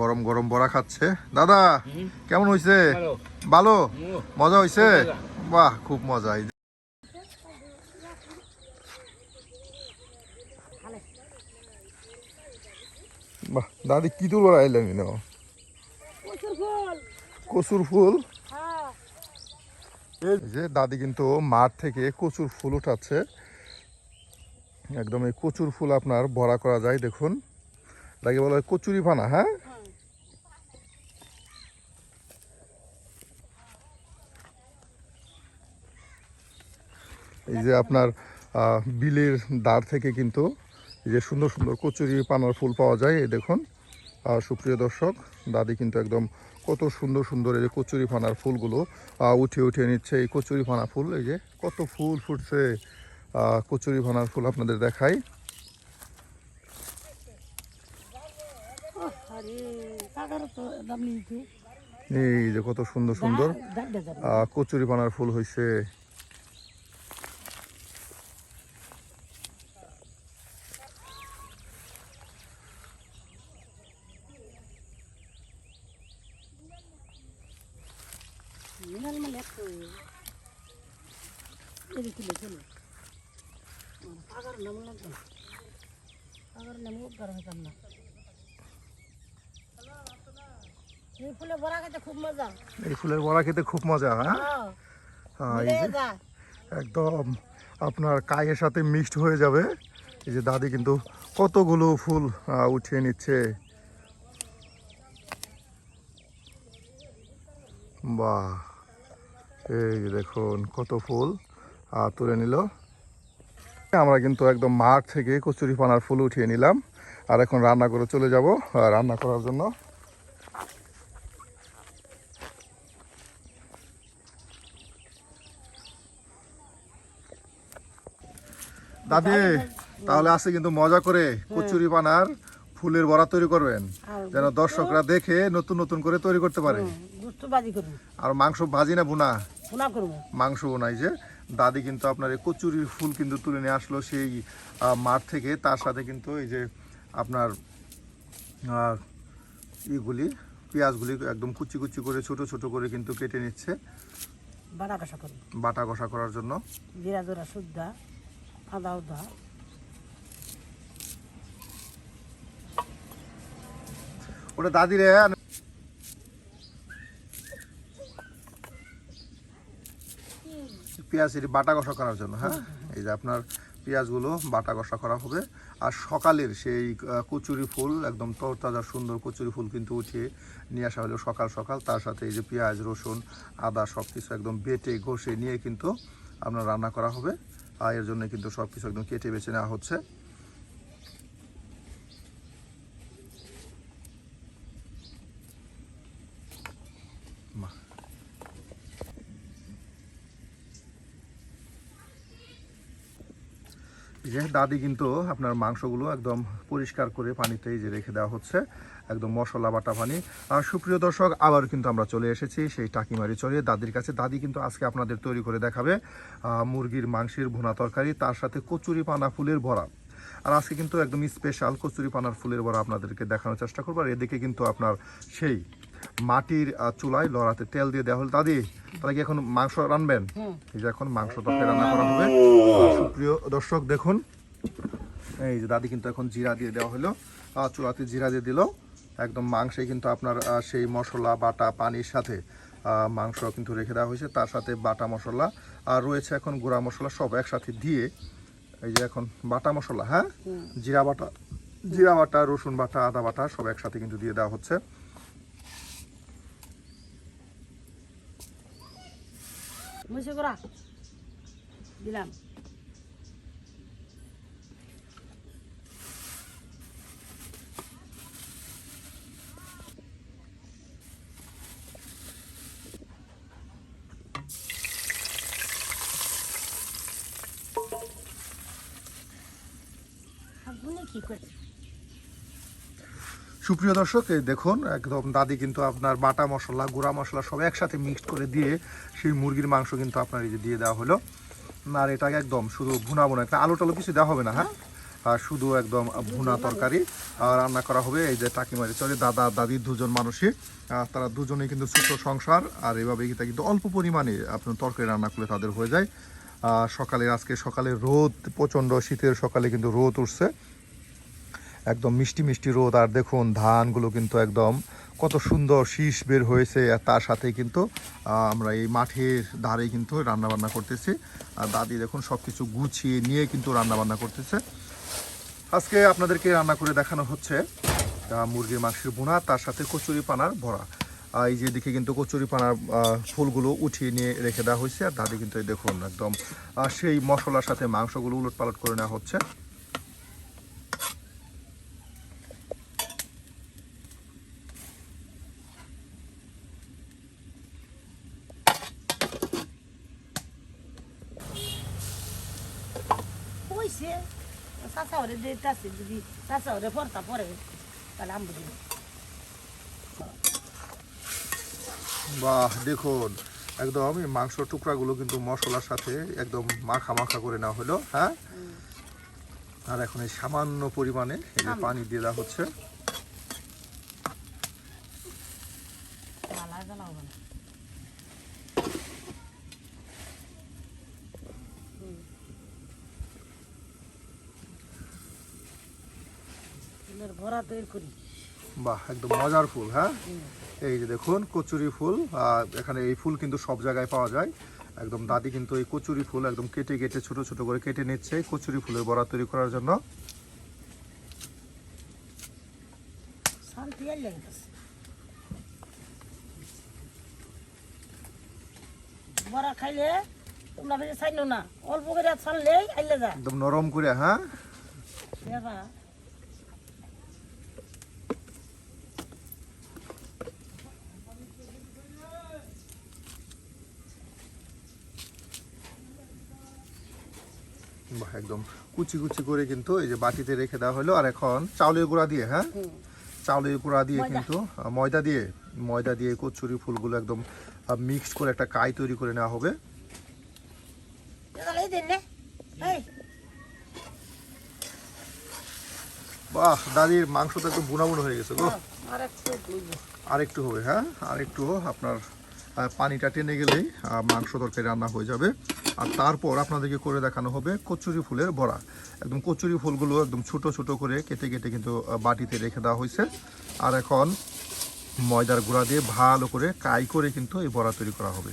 গরম গরম বড়া খাচ্ছে। দাদা কেমন হয়েছে ভালো। মজা হয়েছে বাহ খুব মজা। বাহ দাদি কি তুল বড়া এলাম কচুর ফুল। এই যে দাদি কিন্তু মাঠ থেকে কচুর ফুল উঠাচ্ছে। একদম এই কচুর ফুল আপনার বড়া করা যায় দেখুন। এটাকে বলা হয় কচুরি পানা হ্যাঁ? এই যে আপনার বিলের দাঁড় থেকে কিন্তু এই যে সুন্দর সুন্দর কচুরি পানার ফুল পাওয়া যায় এই দেখুন। সুপ্রিয় দর্শক দাদি কিন্তু একদম কত সুন্দর সুন্দর এই যে কচুরি পানার ফুলগুলো আহ, উঠিয়ে উঠিয়ে নিচ্ছে। এই কচুরি পানা ফুল এই যে কত ফুল ফুটছে। কচুরি পানার ফুল আপনাদের দেখাই। এই যে কত সুন্দর সুন্দর কচুরি পানার ফুল হয়েছে মিনাল মানে একটু এদিকে তুলে চলো কাকার নাম লাগবে কাকার নাম উদ্ধার হইতাম না এই ফুলে বড়া খেতে খুব মজা। এই ফুলের বড়া খেতে খুব মজা হ্যাঁ? হ্যাঁ হ্যাঁ, এই যে একদম আপনার কায়ের সাথে মিক্সড হয়ে যাবে। এই যে দাদি কিন্তু কতগুলো ফুল উঠিয়ে নিচ্ছে। বাহ এই যে দেখুন কত ফুল তুলে নিল। আমরা কিন্তু একদম মাঠ থেকে কচুরি পানার ফুল উঠিয়ে নিলাম। আর এখন রান্না করে চলে যাব রান্না করার জন্য। দাদি তাহলে আজকে কিন্তু মজা করে কচুরি পানার ফুলের বড়া তৈরি করবেন। যেন দর্শকরা দেখে নতুন নতুন করে তৈরি করতে পারে। আর মাংস ভাজি না করব। মাংস বোনাই যে। দাদি কিন্তু আপনার এই কচুরির ফুল কিন্তু তুলে নিয়ে আসলো সেই মাঠ থেকে। তার সাথে কিন্তু এই যে আপনার ইগুলি পেঁয়াজগুলি একদম কুচি কুচি করে ছোট ছোট করে কিন্তু কেটে নিচ্ছে। বাটা কষা করার জন্য। জিরা সুদ্ধা। আদা উদা ওটা দাদি রে পেঁয়াজ এটি বাটা কষা করার জন্য হ্যাঁ? এই যে আপনার পেঁয়াজগুলো বাটা কষা করা হবে। আর সকালের সেই কচুরি ফুল, একদম তরতাজা সুন্দর কচুরি ফুল কিন্তু উঠিয়ে নিয়ে আসা হলো সকাল সকাল। তার সাথে এই যে পেঁয়াজ, রসুন, আদা সব কিছু একদম বেটে ঘষে নিয়ে কিন্তু আপনার রান্না করা হবে। আর এর জন্য কিন্তু সবকিছু একদম কেটে বেছে নেওয়া হচ্ছে। যে দাদি কিন্তু আপনার মাংসগুলো একদম পরিষ্কার করে পানিতে যে রেখে দেওয়া হচ্ছে, একদম মশলা বাটা পানি। আর সুপ্রিয় দর্শক, আবার কিন্তু আমরা চলে এসেছি সেই টাকিমারি চড়িয়ে দাদির কাছে, দাদি কিন্তু আজকে আপনাদের তৈরি করে দেখাবে মুরগির মাংসের ভুনা তরকারি, তার সাথে কচুরি পানা ফুলের ভরা আর আজকে কিন্তু একদম স্পেশাল কচুরি পানার ফুলের বড়া আপনাদেরকে দেখানোর চেষ্টা করব। আর এদিকে কিন্তু আপনার সেই মাটির চুলায় লড়াতে তেল দিয়ে দেওয়া হলো। দাদি তাহলে কি এখন মাংস রানবেন? এই যে এখন মাংস তরকারি রান্না করা হবে। সুপ্রিয় দর্শক দেখুন। এই যে দাদি কিন্তু এখন জিরা দিয়ে দেওয়া হলো। চুলাতে জিরা দিয়ে দিল। একদম মাংসে কিন্তু আপনার সেই মশলা বাটা পানির সাথে আহ, মাংস কিন্তু রেখে দেওয়া হয়েছে। তার সাথে বাটা মশলা আর রয়েছে এখন গুঁড়া মশলা সব একসাথে দিয়ে এই যে এখন বাটা মশলা হ্যাঁ? জিরা বাটা জিরা বাটা রসুন বাটা আদা বাটা সব একসাথে কিন্তু দিয়ে দেওয়া হচ্ছে। মুছে করা। দিলাম। কি করছেন সুপ্রিয় দর্শক দেখুন, একদম দাদি কিন্তু আপনার বাটা মশলা, গুঁড়া মশলা সব একসাথে মিক্সড করে দিয়ে সেই মুরগির মাংস কিন্তু আপনার এই যে দিয়ে দেওয়া হলো। আর এটাকে একদম শুধু ভুনা বোনা একটা আলু টালু কিছু দেওয়া হবে না হ্যাঁ? আর শুধু একদম ভুনা তরকারি। রান্না করা হবে এই যে টাকিমারি চলে, দাদা দাদির দুজন মানুষই। তারা দুজনেই কিন্তু ছোট সংসার, আর এভাবে কিন্তু অল্প পরিমাণে আপনার তরকারি রান্না করলে তাদের হয়ে যায়। সকালে, আজকে সকালে রোদ, প্রচণ্ড শীতের সকালে কিন্তু রোদ উঠছে। একদম মিষ্টি মিষ্টি রোদ, আর দেখুন ধানগুলো কিন্তু একদম কত সুন্দর শীষ বের হয়েছে, আর তার সাথে কিন্তু আমরা এই মাঠের ধারে কিন্তু রান্না বান্না করতেছি। আর দাদি দেখুন সব কিছু গুছিয়ে নিয়ে কিন্তু রান্না বান্না করতেছে। আজকে আপনাদেরকে রান্না করে দেখানো হচ্ছে মুরগির মাংসের বোনা তার সাথে কচুরি পানার ভরা এই যে দিকে কিন্তু কচুরি পানার ফুলগুলো উঠিয়ে নিয়ে রেখে দেওয়া হয়েছে, আর দাদি কিন্তু দেখুন একদম সেই মশলার সাথে মাংসগুলো উলট পালট করে নেওয়া হচ্ছে। চাচা ওরে দিতেছে যদি চাচা ওরে পরে তাহলে আমি বুঝি বাহ দেখুন একদম মাংস টুকরাগুলো কিন্তু মশলার সাথে একদম মাখা মাখা করে নেওয়া হলো হ্যাঁ? আর এখন এই সামান্য পরিমাণে এই যে পানি দিয়ে দেওয়া হচ্ছে। ভরা তৈরি করি। বাহ একদম মজার ফুল হ্যাঁ? এই যে দেখুন কচুরি ফুল আর এখানে এই ফুল কিন্তু সব জায়গায় পাওয়া যায়। একদম দাদি কিন্তু এই কচুরি ফুল একদম কেটে কেটে ছোট ছোট করে কেটে নিচ্ছে কচুরি ফুলের বড়া তৈরি করার জন্য। বড়া খাইলে তোমরা বেশি চাইলো না অল্প করে ছাড়লেই আইলে যা একদম নরম করে হ্যাঁ? একদম কুচি কুচি করে কিন্তু এই যে বাটিতে রেখে দেওয়া হলো। আর এখন চাউলের গুঁড়া দিয়ে হ্যাঁ? চাউলের গুঁড়া দিয়ে কিন্তু ময়দা দিয়ে ময়দা দিয়ে কচুরি ফুলগুলো একদম মিক্সড করে একটা কাই তৈরি করে নেওয়া হবে। বাহ দাদির মাংস তো একদম বুনা বুনা হয়ে গেছে গো। আর একটু একটু হবে হ্যাঁ? আর একটু আপনার পানিটা টেনে গেলেই মাংস তরকারি রান্না হয়ে যাবে। আর তারপর আপনাদেরকে করে দেখানো হবে কচুরি ফুলের বড়া। একদম কচুরি ফুলগুলো একদম ছোট ছোট করে কেটে কেটে কিন্তু বাটিতে রেখে দেওয়া হয়েছে। আর এখন ময়দার গুঁড়া দিয়ে ভালো করে কাই করে কিন্তু এই বড়া তৈরি করা হবে।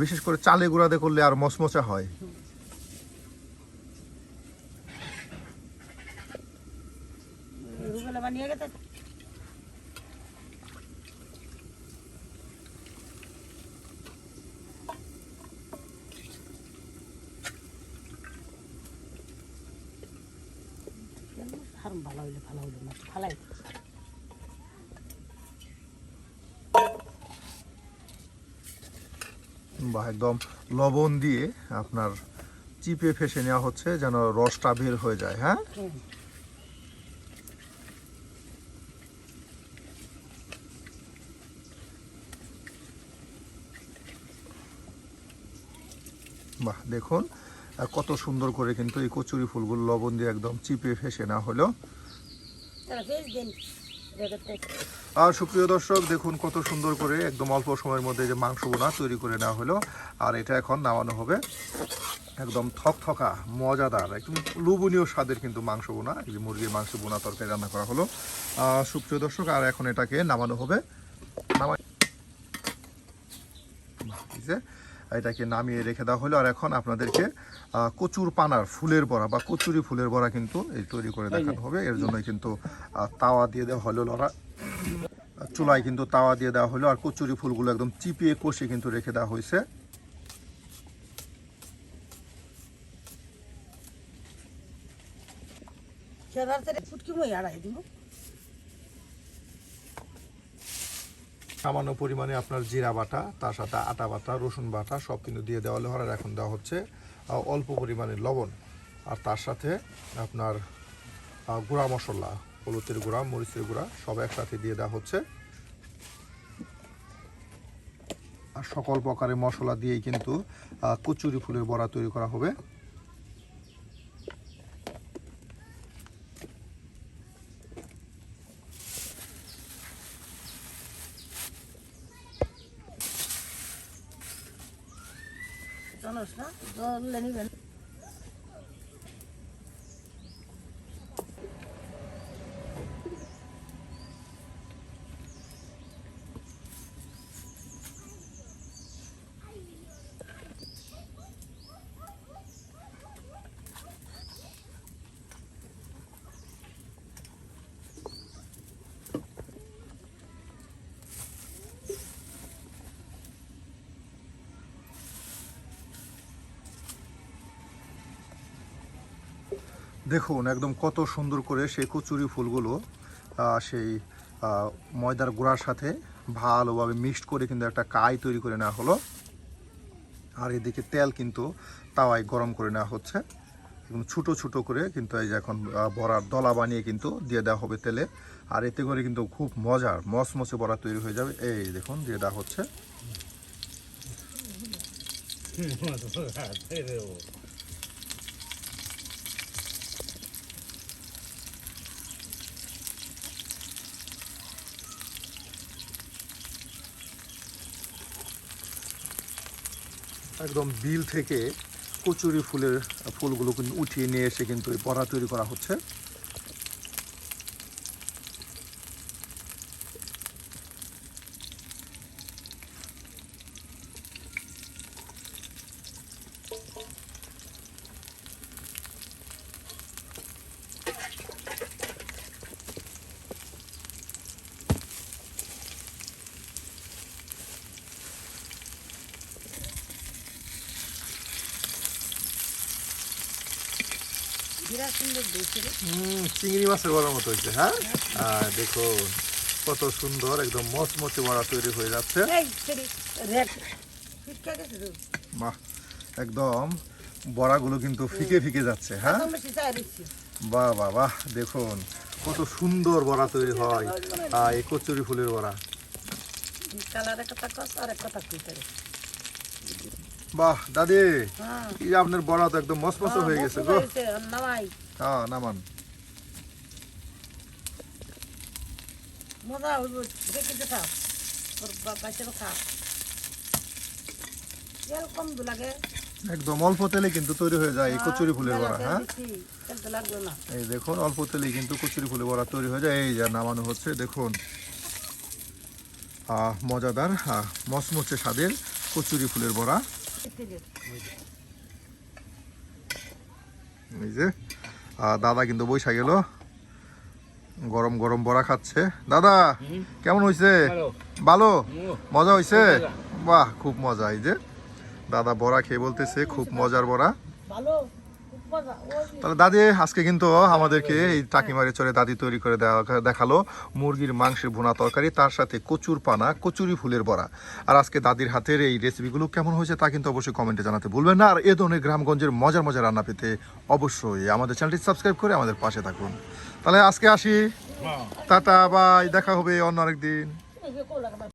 বিশেষ করে চালে গুঁড়া দিয়ে করলে আর মচমচা হয়। বানিয়ে ভালো হইলে, ভালো হইল না। ভালাই বা একদম লবণ দিয়ে আপনার চিপে ফেসে নেওয়া হচ্ছে, যেন রসটা বের হয়ে যায় হ্যাঁ? বাহ, দেখুন কত সুন্দর করে কিন্তু এই কচুরি ফুলগুলো লবণ দিয়ে একদম চিপে ফেসে নেওয়া হলো তাহলে ফেস দিন রেখে আর সুপ্রিয় দর্শক, দেখুন কত সুন্দর করে একদম অল্প সময়ের মধ্যে যে মাংস বোনা তৈরি করে নেওয়া হলো। আর এটা এখন নামানো হবে একদম থকথকা, মজাদার, একদম লোভনীয় স্বাদের কিন্তু মাংস বোনা, এই যে মুরগির মাংস বোনা তরকারি রান্না করা হলো। সুপ্রিয় দর্শক, আর এখন এটাকে নামানো হবে। নামা এটাকে নামিয়ে রেখে দেওয়া হলো। আর এখন আপনাদেরকে আহ, কচুর পানার ফুলের বড়া বা কচুরি ফুলের বড়া কিন্তু এই তৈরি করে দেখানো হবে। এর জন্য কিন্তু তাওয়া দিয়ে দেওয়া হলো লড়া। চুলায় কিন্তু তাওয়া দিয়ে দেওয়া হলো। আর কচুরি ফুলগুলো একদম চিপিয়ে কষে কিন্তু রেখে দেওয়া হয়েছে। সেবার ফুটকি মই আড়াই দিব। সামান্য পরিমাণে আপনার জিরা বাটা, তার সাথে আটা বাটা, রসুন বাটা সব কিন্তু দিয়ে দেওয়া হলো এখন দেওয়া হচ্ছে অল্প পরিমাণে লবণ। আর তার সাথে আপনার গুঁড়া মশলা, হলুদের গুঁড়া, মরিচের গুঁড়া সব একসাথে দিয়ে দেওয়া হচ্ছে। আর সকল প্রকারের মশলা দিয়েই কিন্তু কচুরি ফুলের বড়া তৈরি করা হবে। জানোস না জল নিবেন দেখুন একদম কত সুন্দর করে সেই কচুরি ফুলগুলো সেই ময়দার গুঁড়ার সাথে ভালোভাবে মিক্সড করে কিন্তু একটা কাই তৈরি করে নেওয়া হলো আর এদিকে তেল কিন্তু তাওয়ায় গরম করে নেওয়া হচ্ছে এবং ছোটো ছোটো করে কিন্তু এই যে এখন বড়ার দলা বানিয়ে কিন্তু দিয়ে দেওয়া হবে তেলে আর এতে করে কিন্তু খুব মজার মসমসে বড়া তৈরি হয়ে যাবে এই দেখুন দিয়ে দেওয়া হচ্ছে একদম বিল থেকে কচুরি ফুলের ফুলগুলো কিন্তু উঠিয়ে নিয়ে এসে কিন্তু এই বড়া তৈরি করা হচ্ছে। বিরাট সুন্দর হুম, চিংড়ি মাছের বড়ার মতো হয়েছে হ্যাঁ? আর দেখুন কত সুন্দর একদম মচমচে বড়া তৈরি হয়ে যাচ্ছে। বাহ একদম বড়াগুলো কিন্তু ফিকে ফিকে যাচ্ছে হ্যাঁ? বাহ বাহ বাহ দেখুন কত সুন্দর বড়া তৈরি হয়। আর এই কচুরি ফুলের বড়া। কালার একটা কস আর একটা তাক কইতে বাহ দাদি হ্যাঁ। এই যে আপনার বড়া তো একদম মসমস হয়ে গেছে গো। হ্যাঁ নামান। মজা হইব দেখে দেখা তোর বাচ্চার খা তেল কম দু লাগে। একদম অল্প তেলে কিন্তু তৈরি হয়ে যায় এই কচুরি ফুলের বড়া হ্যাঁ? এই দেখুন অল্প তেলে কিন্তু কচুরি ফুলের বড়া তৈরি হয়ে যায়। এই যা নামানো হচ্ছে দেখুন। আহ, মজাদার মচমচে স্বাদের কচুরি ফুলের বড়া। এই যে দাদা কিন্তু বৈশা গেল গরম গরম বড়া খাচ্ছে। দাদা কেমন হয়েছে ভালো। মজা হয়েছে বাহ খুব মজা। এই যে দাদা বড়া খেয়ে বলতেছে খুব মজার বড়া। ভালো। তাহলে দাদি আজকে কিন্তু আমাদেরকে এই টাকিমারি চড়ে দাদি তৈরি করে দেখাল মুরগির মাংসের ভুনা তরকারি তার সাথে কচুর পানা কচুরি ফুলের বড়া। আর আজকে দাদির হাতের এই রেসিপিগুলো কেমন হয়েছে তা কিন্তু অবশ্যই কমেন্টে জানাতে ভুলবেন না। আর এ ধরনের গ্রামগঞ্জের মজার মজার রান্না পেতে অবশ্যই আমাদের চ্যানেলটি সাবস্ক্রাইব করে আমাদের পাশে থাকুন। তাহলে আজকে আসি। Tata bye. দেখা হবে অন্য আরেকদিন।